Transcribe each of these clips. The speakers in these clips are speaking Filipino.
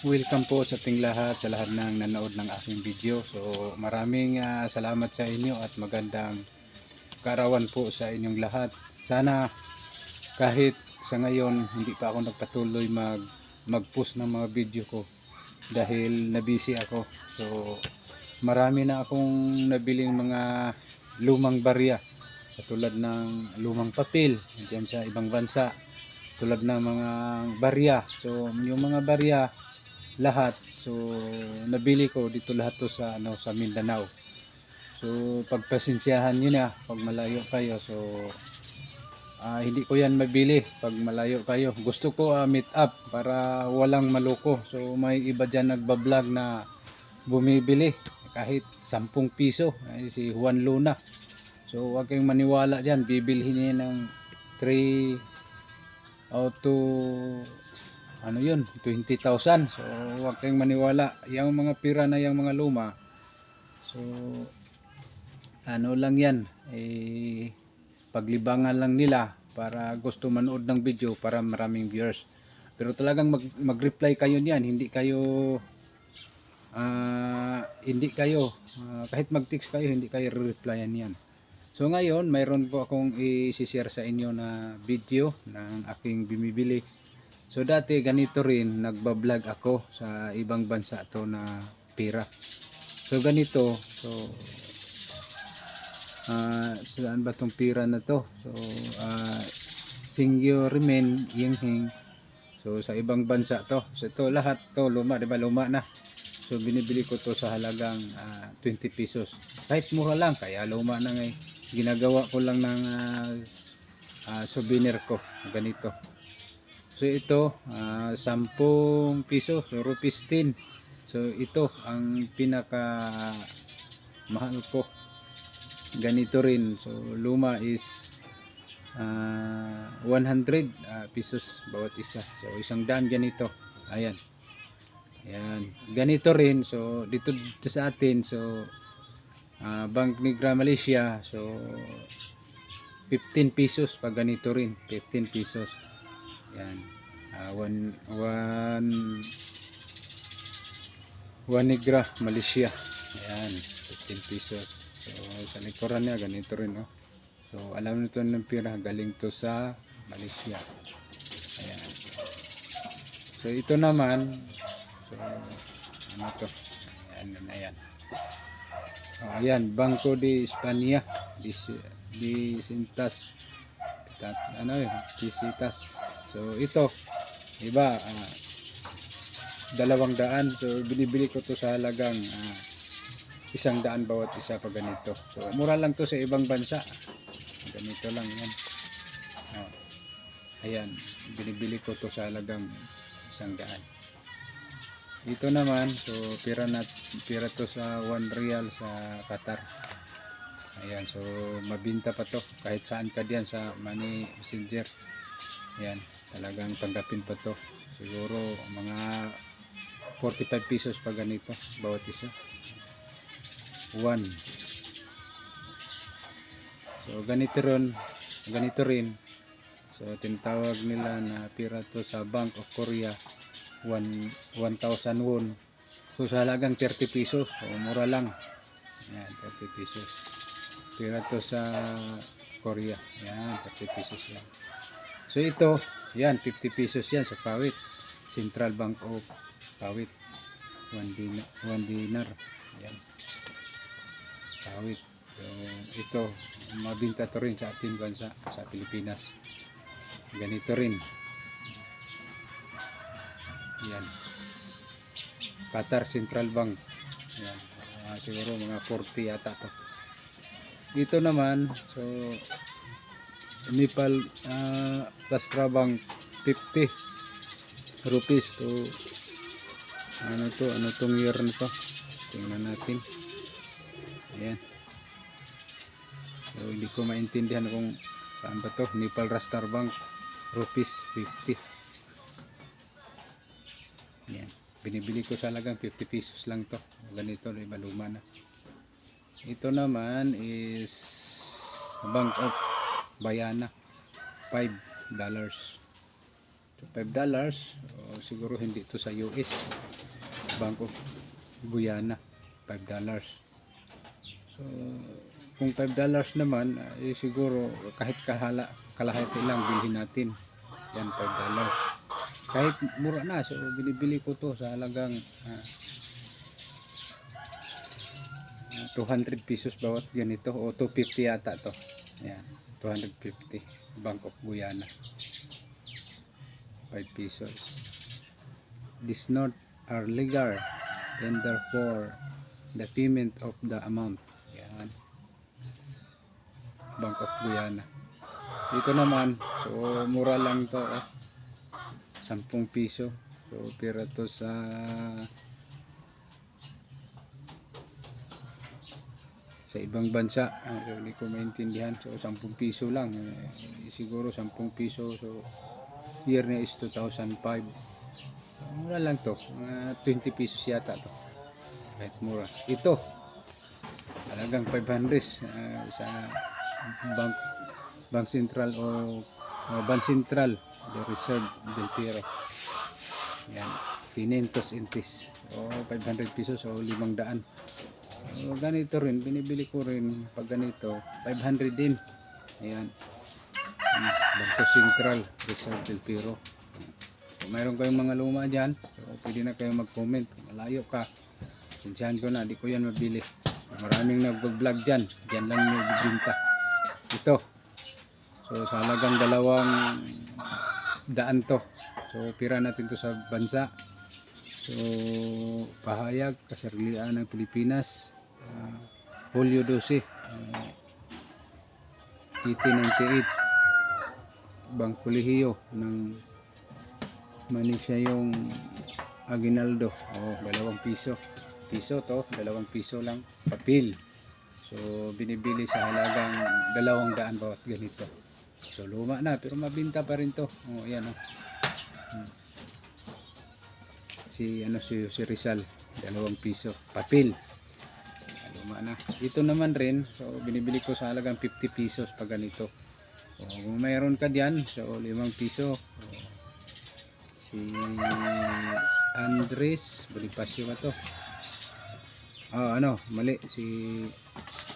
welcome po sa ating lahat, sa lahat ng nanood ng aking video. So maraming ah, salamat sa inyo at magandang karawan po sa inyong lahat. Sana kahit sa ngayon hindi pa ako nagpatuloy mag mag-post ng mga video ko dahil nabisi ako. So marami na akong nabiling mga lumang barya katulad ng lumang papel diyan sa ibang bansa tulad ng mga barya. So, yung mga barya, lahat. So, nabili ko dito lahat to sa, ano, sa Mindanao. So, pagpasensyahan nyo na pag malayo kayo. So, ah, hindi ko yan mabili pag malayo kayo. Gusto ko ah, meet up para walang maloko. So, may iba dyan nagbablog na bumibili kahit 10 piso. Ay, si Juan Luna. So, huwag kayong maniwala dyan. Bibilhin niya ng 3 o to ano yun? 20,000 so huwag kayong maniwala. Yung mga pira na yung mga luma so ano lang yan eh paglibangan lang nila para gusto manood ng video para maraming viewers. Pero talagang mag, mag-reply kayo niyan. Hindi kayo ah, hindi kayo ah, kahit mag-text kayo hindi kayo re-replyan yan So ngayon, mayroon po akong i-share sa inyo na video ng aking bimibili. So dati ganito rin, nagbablog ako sa ibang bansa to na pira. So ganito, so ah saan ba tong pira na to? So uh, Singyo Rimen Yinghing. So sa ibang bansa to. So ito lahat to luma, 'di ba? Luma na. So binibili ko to sa halagang ah, 20 pesos. Kahit mura lang, kaya luma na ngay ginagawa ko lang ng ah, ah, souvenir ko ganito so ito ah, 10 piso. So rupees 10 so ito ang pinaka mahal ko. Ganito rin. So luma is ah, 100 ah, pesos bawat isa. So isang daan ganito. Ayan. Ayan. Ganito rin. So dito, dito sa atin. So Ah, Bank Negra Malaysia. So 15 pesos pag ganito rin. 15 pesos yan. Ah, one one Malaysia. Yan 15 pesos. So sa likuran niya ganito rin oh. so alam nito ng pira galing to sa Malaysia. Ayan. So ito naman so ano to? Ayan ayan Oh, ayan, Banco de España, Dis, Disintas, tat, ano yun, Disitas. So, ito, iba, ah, dalawang daan. So, binibili ko to sa halagang ah, isang daan bawat isa pa ganito. So, mura lang to sa ibang bansa. Ganito lang yan. Oh, ayan, binibili ko to sa halagang isang daan. Dito naman, so pira na pira to sa 1 real sa Qatar. Ayan, so mabinta pa to kahit saan ka diyan sa money messenger. Ayan, talagang tanggapin pa to. Siguro mga 45 pesos pa ganito bawat isa. 1. So ganito rin, ganito rin. So tinatawag nila na pira to sa Bank of Korea 1 1,000 won. So sa halagang 30 pesos, so mura lang. Yan, 30 pesos. Pira to sa Korea. Yan, 30 pesos yan. So ito, yan, 50 pesos yan sa Pawit. Central Bank of Pawit. 1 dinar, 1 dinar. Yan. Pawit. So ito, mabinta to rin sa ating bansa, sa Pilipinas. Ganito rin. Yan. Qatar Central Bank. Yan. Ah, siguro mga 40 yata to. Dito naman, so Nepal uh, Rastra Bank 50 rupees. So ano to, ano tong year na to? Tingnan natin. Ayan. So hindi ko maintindihan kung saan ba to. Nepal Rastar Bank rupees 50. Yan. Binibili ko sa halagang 50 pesos lang to. Ganito, iba luma na. Ito naman is Bank of Bayana. 5 dollars. So, 5 dollars. O, siguro hindi to sa US. Bank of Guyana. 5 dollars. So, kung 5 dollars naman, eh, siguro kahit kahala, kalahati lang bilhin natin. Yan, 5 dollars. Kahit mura na, so binibili ko to sa halagang ah, ah, 200 pesos bawat ganito o 250 yata to. Yan, 250 Bank of Guyana. 5 pesos. This note are legal and therefore the payment of the amount. Yan. Bank of Guyana. Dito naman, so mura lang to. Oh. 10 piso. So pira to sa sa ibang bansa. Ah, so, hindi ko maintindihan. So 10 piso lang. Eh, siguro 10 piso. So year na is 2005. So, mura lang to. Mga 20 pesos yata to. Kahit mura. Ito. Talagang 500 ah, sa bank Bank Central o o Bank Central the Reserve del Tiro. Yan. 500 intis. O 500 pesos o 500. O ganito rin, binibili ko rin pag ganito, 500 din. Ayan. Bangko Central Reserve del Tiro. Kung mayroon kayong mga luma dyan, so pwede na kayong mag-comment. Malayo ka, sinsyahan ko na, di ko yan mabili. Maraming nag-vlog dyan. Dyan lang yung bibinta. Ito. So sa halagang dalawang daan to. So pira natin to sa bansa. So pahayag kasarilian ng Pilipinas. Uh, Hulyo 12. Uh, 1898. Bang Kolehiyo ng Manisya yung Aguinaldo. Oh, dalawang piso. Piso to, dalawang piso lang. Papel. So binibili sa halagang dalawang daan bawat ganito. So luma na pero mabinta pa rin to. Oh, ayan oh. Hmm. Si ano si, si Rizal, dalawang piso. Papel. Luma na. Ito naman rin, so binibili ko sa halagang 50 pesos pag ganito. So, kung mayroon ka diyan, so 5 piso. So, si Andres Bonifacio ba to? Ah, ano, mali si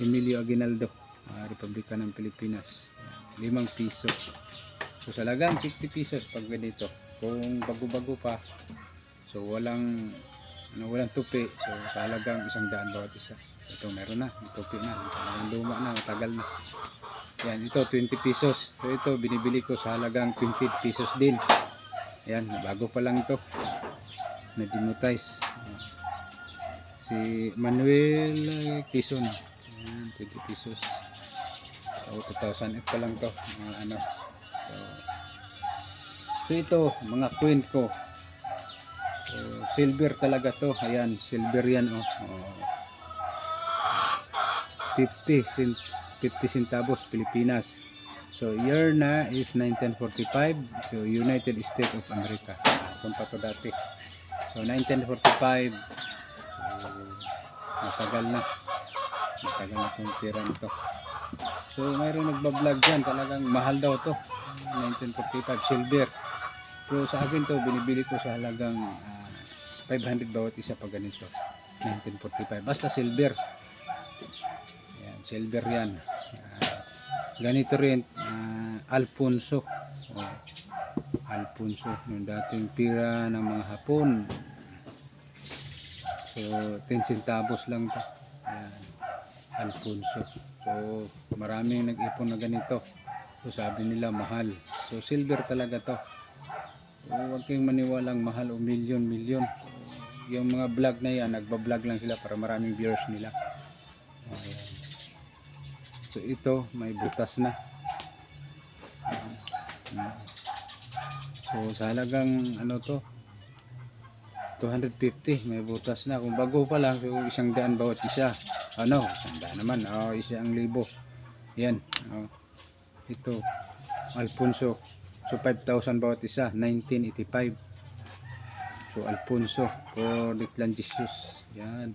Emilio Aguinaldo, ah, Republika ng Pilipinas. 5 piso. So sa lagang 50 pesos pag ganito. Kung bago-bago pa, so walang ano, walang tupi. So sa halagang isang daan bawat isa. Ito meron na, may tupi na, talagang luma na, matagal na. Yan, ito 20 pesos. So ito binibili ko sa halagang 20 pesos din. Yan, bago pa lang ito. Na-demonetize. Si Manuel Quezon. Yan, 20 pesos. So, 2008 pa lang to. Mga ano. So, so ito, mga coin ko. Silver talaga to. Ayan, silver yan oh. oh. 50 cent 50 centavos Pilipinas. So year na is 1945. So United States of America. Kung pa to dati. So 1945. So, matagal na. Matagal na kung tira nito. So mayroong nagbablog dyan. Talagang mahal daw to. 1945 silver. Pero sa akin to binibili ko sa halagang ah, 500 bawat isa pag ganito. 1945. Basta silver. Yan, silver yan. Ah, ganito rin, ah, Alfonso. Oh, Alfonso, yung dating pira ng mga Hapon. So, 10 centavos lang to. Yan, Alfonso. So, maraming nag-ipon na ganito. So, sabi nila mahal. So, silver talaga to. Huwag kayong maniwalang mahal o milyon, milyon. Yung mga vlog na yan, nagbablog lang sila para maraming viewers nila. Ayan. So ito may butas na. So sa halagang ano to 250 may butas na. Kung bago pa lang so isang daan bawat isa. Ano, isang daan naman. Oh, isang libo. Yan. Oh. Ito Alfonso. So 5,000 bawat isa, 1985. So Alfonso for Declan Jesus. Yan.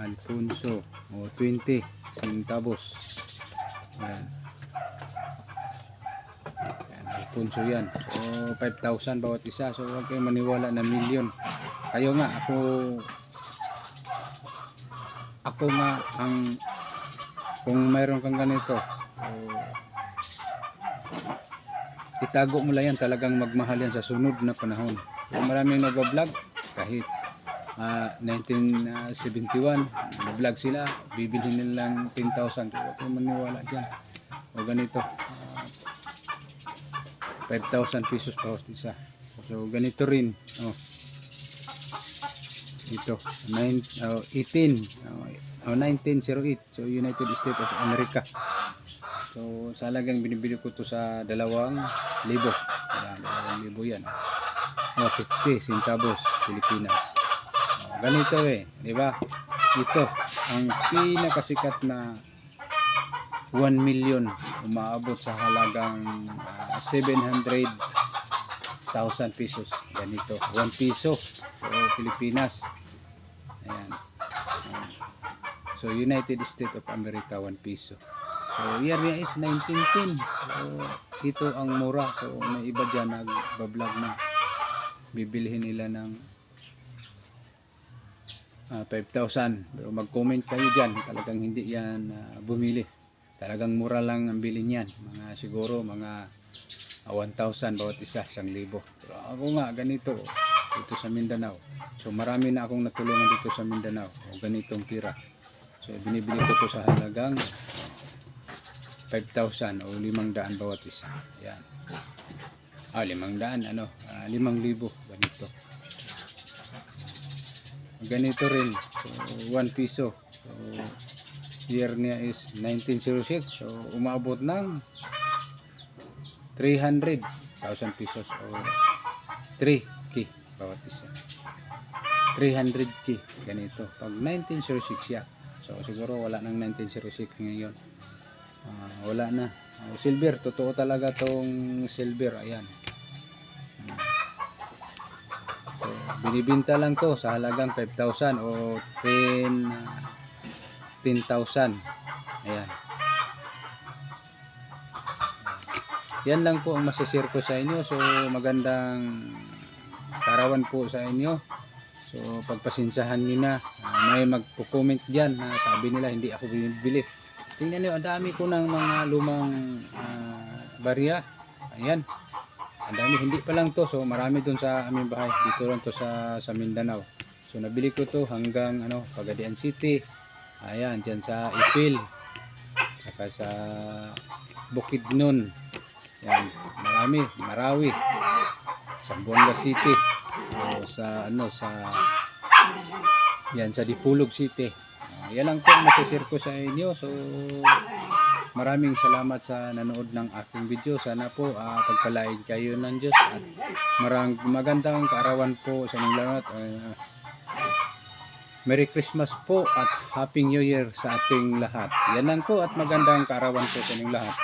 Alfonso. O 20 centavos. Yan. Yan, punso yan. So 5,000 bawat isa. So huwag kayong maniwala na milyon. Kayo nga ako ako nga ang kung mayroon kang ganito so, itago mo lang yan talagang magmahal yan sa sunod na panahon. Maraming nag-vlog kahit ah, 1971 nag-vlog sila bibilhin nilang 10,000 kaya huwag kayong maniwala dyan. O ganito. ah, 5,000 pesos bawat isa so ganito rin oh. ito 9, oh, 18 oh, 1908 so United States of America so sa halagang binibili ko to sa dalawang libo. Ayan, dalawang libo yan. Oh, 50 centavos Pilipinas. Oh, ganito eh di ba? Ito ang pinakasikat na 1 million umaabot sa halagang ah, 700,000 pesos. Ganito 1 piso so Pilipinas. Ayan. Ayan. so United States of America 1 piso so year niya is 1910 so ito ang mura. So may iba dyan nagbablog na. Bibilihin nila ng ah, 5,000 pero mag-comment kayo dyan. Talagang hindi yan ah, bumili. Talagang mura lang ang bilhin yan. Mga siguro mga ah, 1,000 bawat isa, 1,000 pero ako nga ganito. Dito sa Mindanao. So marami na akong natulungan dito sa Mindanao. O ganitong pira so binibili ko to sa halagang 5,000 o 500 bawat isa. Yan. Ah 500 ano? Ah, 5,000 ganito. Ganito rin so 1 piso. So year niya is 1906 so umabot ng 300,000 pesos o 3k bawat isa. 300k ganito. Pag 1906 siya so siguro wala nang 1906 ngayon Ah, wala na. Oh, silver totoo talaga tong silver ayan. Ah. so, binibinta lang to sa halagang 5,000 o 10 ah, 10,000 ayan. Yan lang po ang masashare ko sa inyo. So magandang karawan po sa inyo. So pagpasinsahan nyo na. Ah, may magpo-comment dyan na sabi nila hindi ako bibili tingnan nyo ang dami ko ng mga lumang ah, barya. Ayan. Ang dami hindi pa lang to. So marami dun sa aming bahay. Dito lang to sa, sa Mindanao. So nabili ko to hanggang ano Pagadian City. Ayan dyan sa Ipil. Saka sa Bukidnon yan marami. Marawi. Sambuanga City. O sa ano sa yan sa Dipulog City yan lang po ang masashare ko sa inyo. So maraming salamat sa nanood ng aking video. Sana po ah, pagpalain kayo ng Diyos at marang magandang kaarawan po sa inyong lahat. Ah, Merry Christmas po at Happy New Year sa ating lahat. Yan lang po at magandang kaarawan po sa inyong lahat